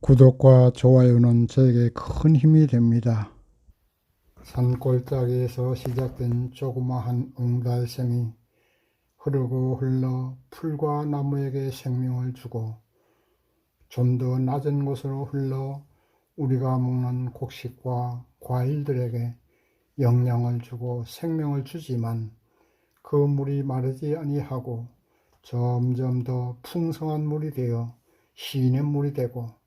구독과 좋아요는 저에게 큰 힘이 됩니다. 산골짜기에서 시작된 조그마한 옹달샘이 흐르고 흘러 풀과 나무에게 생명을 주고 좀 더 낮은 곳으로 흘러 우리가 먹는 곡식과 과일들에게 영양을 주고 생명을 주지만 그 물이 마르지 아니하고 점점 더 풍성한 물이 되어 시인의 물이 되고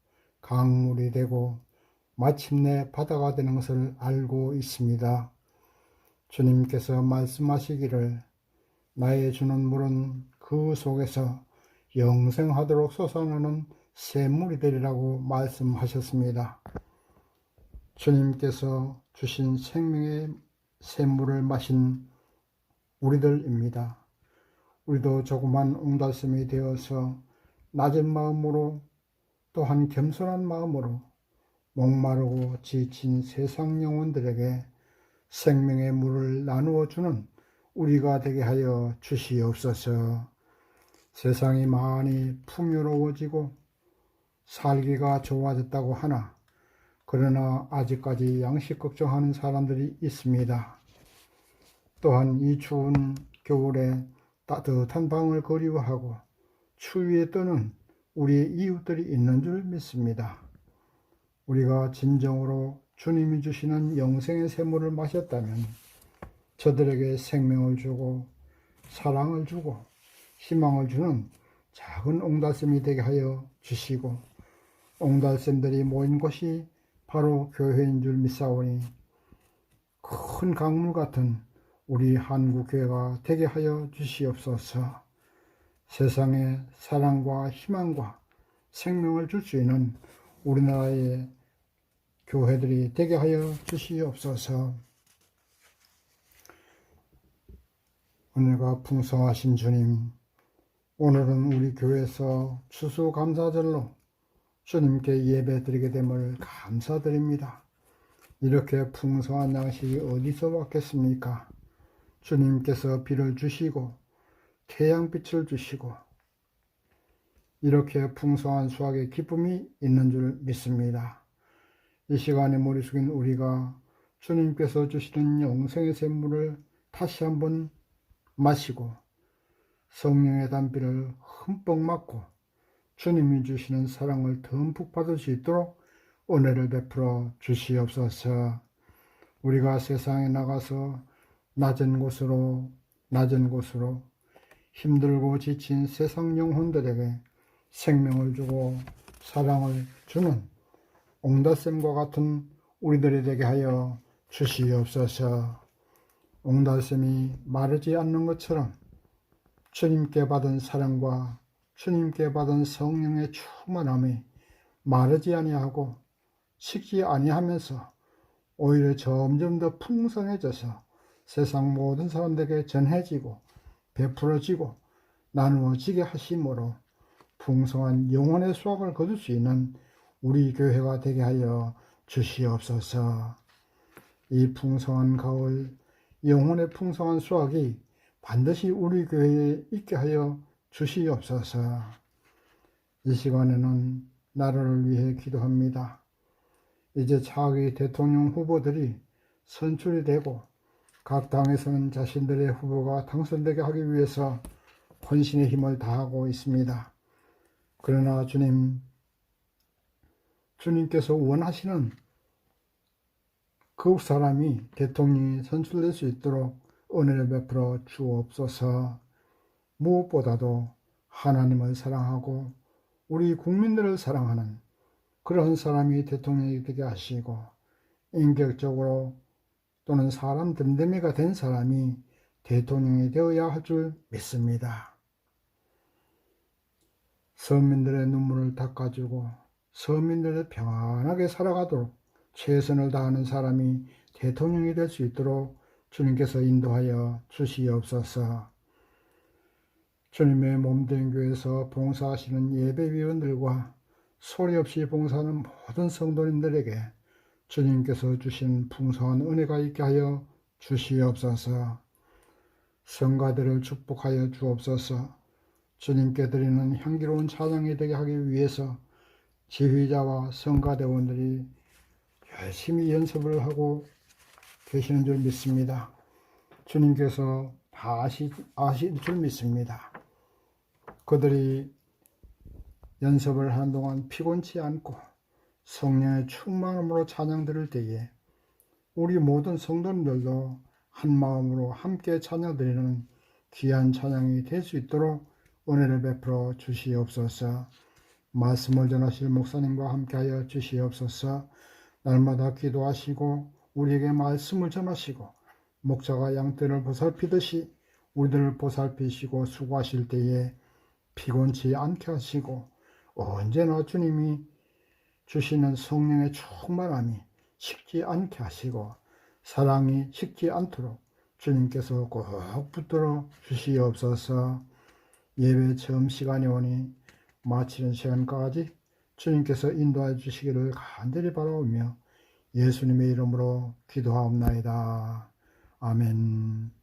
강물이 되고 마침내 바다가 되는 것을 알고 있습니다. 주님께서 말씀하시기를 나의 주는 물은 그 속에서 영생하도록 솟아나는 샘물이 되리라고 말씀하셨습니다. 주님께서 주신 생명의 샘물을 마신 우리들입니다. 우리도 조그만 옹달샘이 되어서 낮은 마음으로 또한 겸손한 마음으로 목마르고 지친 세상 영혼들에게 생명의 물을 나누어 주는 우리가 되게 하여 주시옵소서. 세상이 많이 풍요로워지고 살기가 좋아졌다고 하나 그러나 아직까지 양식 걱정하는 사람들이 있습니다. 또한 이 추운 겨울에 따뜻한 방을 그리워하고 추위에 떠는 우리의 이웃들이 있는 줄 믿습니다. 우리가 진정으로 주님이 주시는 영생의 샘물을 마셨다면 저들에게 생명을 주고 사랑을 주고 희망을 주는 작은 옹달샘이 되게 하여 주시고 옹달샘들이 모인 곳이 바로 교회인 줄 믿사오니 큰 강물 같은 우리 한국교회가 되게 하여 주시옵소서. 세상에 사랑과 희망과 생명을 줄 수 있는 우리나라의 교회들이 되게 하여 주시옵소서. 은혜가 풍성하신 주님, 오늘은 우리 교회에서 추수감사절로 주님께 예배 드리게 됨을 감사드립니다. 이렇게 풍성한 양식이 어디서 왔겠습니까? 주님께서 비를 주시고 태양빛을 주시고 이렇게 풍성한 수확의 기쁨이 있는 줄 믿습니다. 이 시간에 머리 숙인 우리가 주님께서 주시는 영생의 샘물을 다시 한번 마시고 성령의 담비를 흠뻑 맞고 주님이 주시는 사랑을 듬뿍 받을 수 있도록 은혜를 베풀어 주시옵소서. 우리가 세상에 나가서 낮은 곳으로 낮은 곳으로 힘들고 지친 세상 영혼들에게 생명을 주고 사랑을 주는 옹달샘과 같은 우리들이 되게 하여 주시옵소서. 옹달샘이 마르지 않는 것처럼 주님께 받은 사랑과 주님께 받은 성령의 충만함이 마르지 아니하고 식지 아니하면서 오히려 점점 더 풍성해져서 세상 모든 사람들에게 전해지고 베풀어지고 나누어지게 하심으로 풍성한 영혼의 수확을 거둘 수 있는 우리 교회가 되게 하여 주시옵소서. 이 풍성한 가을 영혼의 풍성한 수확이 반드시 우리 교회에 있게 하여 주시옵소서. 이 시간에는 나라를 위해 기도합니다. 이제 차기 대통령 후보들이 선출이 되고 각 당에서는 자신들의 후보가 당선되게 하기 위해서 헌신의 힘을 다하고 있습니다. 그러나 주님, 주님께서 원하시는 그 사람이 대통령이 선출될 수 있도록 은혜를 베풀어 주옵소서 무엇보다도 하나님을 사랑하고 우리 국민들을 사랑하는 그런 사람이 대통령이 되게 하시고 인격적으로 또는 사람 됨됨이가 된 사람이 대통령이 되어야 할 줄 믿습니다. 서민들의 눈물을 닦아주고 서민들을 평안하게 살아가도록 최선을 다하는 사람이 대통령이 될 수 있도록 주님께서 인도하여 주시옵소서. 주님의 몸된 교회에서 봉사하시는 예배위원들과 소리 없이 봉사하는 모든 성도님들에게 주님께서 주신 풍성한 은혜가 있게 하여 주시옵소서. 성가들을 축복하여 주옵소서. 주님께 드리는 향기로운 찬양이 되게 하기 위해서 지휘자와 성가대원들이 열심히 연습을 하고 계시는 줄 믿습니다. 주님께서 다 아시, 아실 줄 믿습니다. 그들이 연습을 하는 동안 피곤치 않고 성령의 충만함으로 찬양 들을 때에 우리 모든 성도님들도 한 마음으로 함께 찬양 드리는 귀한 찬양이 될 수 있도록 은혜를 베풀어 주시옵소서. 말씀을 전하실 목사님과 함께하여 주시옵소서. 날마다 기도하시고 우리에게 말씀을 전하시고 목자가 양떼를 보살피듯이 우리들을 보살피시고 수고하실 때에 피곤치 않게 하시고 언제나 주님이 주시는 성령의 충만함이 식지 않게 하시고 사랑이 식지 않도록 주님께서 꼭 붙들어 주시옵소서 예배 처음 시간이 오니 마치는 시간까지 주님께서 인도해 주시기를 간절히 바라오며 예수님의 이름으로 기도하옵나이다. 아멘.